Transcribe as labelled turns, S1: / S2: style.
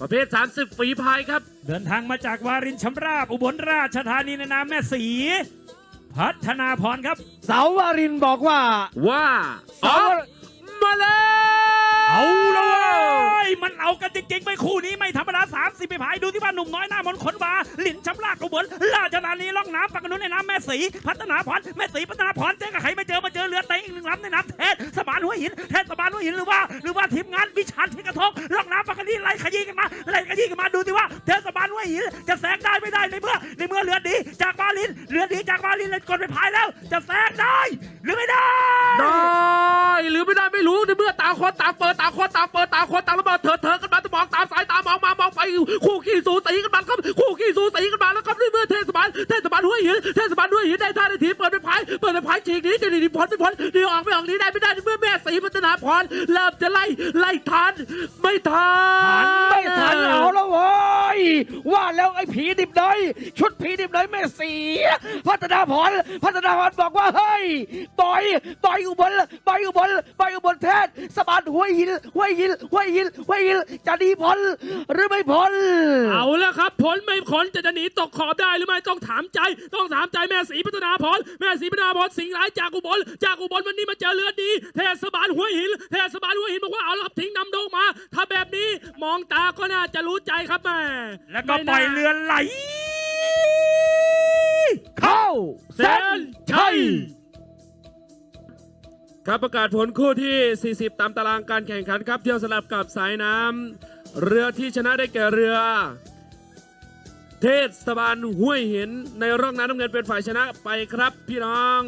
S1: ประเภท 30 ฝีพายครับ
S2: เดินทางมาจากวารินชำราบ อุบลราชธานีในนามแม่สี พัฒนาพรครับ
S3: เสาวารินบอกว่า
S1: ว่า
S3: เสา
S1: ออกมาแล้ว
S2: เอาเลยมันเอากันจริงๆ ไปคู่นี้ไม่ธรรมดา30ไปพายดูที่ว่าหนุ่มน้อยหน้ามนต์ขนบาหลินชำราบอุบลราชธานีล่องน้ำปากกระนุนในน้ำแม่สีพัฒนาพรแม่สีพัฒนาพรเจ๊กับใครไม่เจอมาเจอเรือเต็งอีกหนึ่งลำในน้ำเทศสมานหัวหินเทศสมานหัวหินหรือว่า หรือว่าทีมงานวิชาญที่กระทงล่องน้ำปา กกระนีไล่ขยี้กันมาไล่ขยี้กันมาดูสิว่าเทศบาลห้วหินจะแซงได้ไม่ได้ในเมื่อในเมื่อเรือดีจากบาลินเรือดีจากบาลินเลยกดไปพายแล้ว จะแซงได้ หรือไม่ได้
S1: ได้หรือไม่ได้ไม่รู้ในเมื่อตาคนตาเปิดตาคนตาเปิดตาคนตาระเบิดเถิดเถิดกันมาจะมองตามสายตามองมามองไปคู่ขี้สูสีกันมาครับ เมื่อเทศบาลเทศบาลห้วยหินเทศบาลห้วยหินได้ท่าได้ทีเปิดไปพายเปิดไปพายฉีกนี้จะหนีพ้นไม่พ้นหนีออกไม่ออกหนีได้ไม่ได้เมื่อแม่สีพัฒนาพรเริ่มจะไล่ไล่ทันไม่ทัน
S3: ไม่ทันเอาแล้วเว้ย ว่าแล้วไอ้ผีดิบน้อยชุดผีดิบน้อยแม่สีพัฒนาพรพัฒนาพรบอกว่าเฮ้ยต่อยต่อยอุบลต่อยอุบลต่อยอุบลเทศสะบานห้วยหินห้วยหินห้วยหินห้วยหินจะดีพ้นหรือไม่พ้น
S1: เอาแล้วครับผลไม่ผลจะจะหนีตกขอบได้หรือไม่ต้องถามใจ ต้องถามใจแม่สีพัฒนาพรแม่สีพัฒนาพรสิงห์ร้ายจากอุบลจากอุบลวันนี้มาเจอเรือดีเทศบาลห้วยหินเทศบาลห้วยหินบอกว่าเอาแล้วครับทิ้งนำโดงมา ถ้าแบบนี้มองตาก็น่าจะรู้ใจครับแม่
S2: แล้วก็ปล่อยเรือไหล
S3: เข้า
S1: เส้นชัยครับประกาศผลคู่ที่ 40 ตามตารางการแข่งขันครับ เที่ยวสลับกับสายน้ำเรือที่ชนะได้แก่เรือ เทศบาลห้วยหินในร่องน้ำน้ำเงินเป็นฝ่ายชนะไปครับพี่น้อง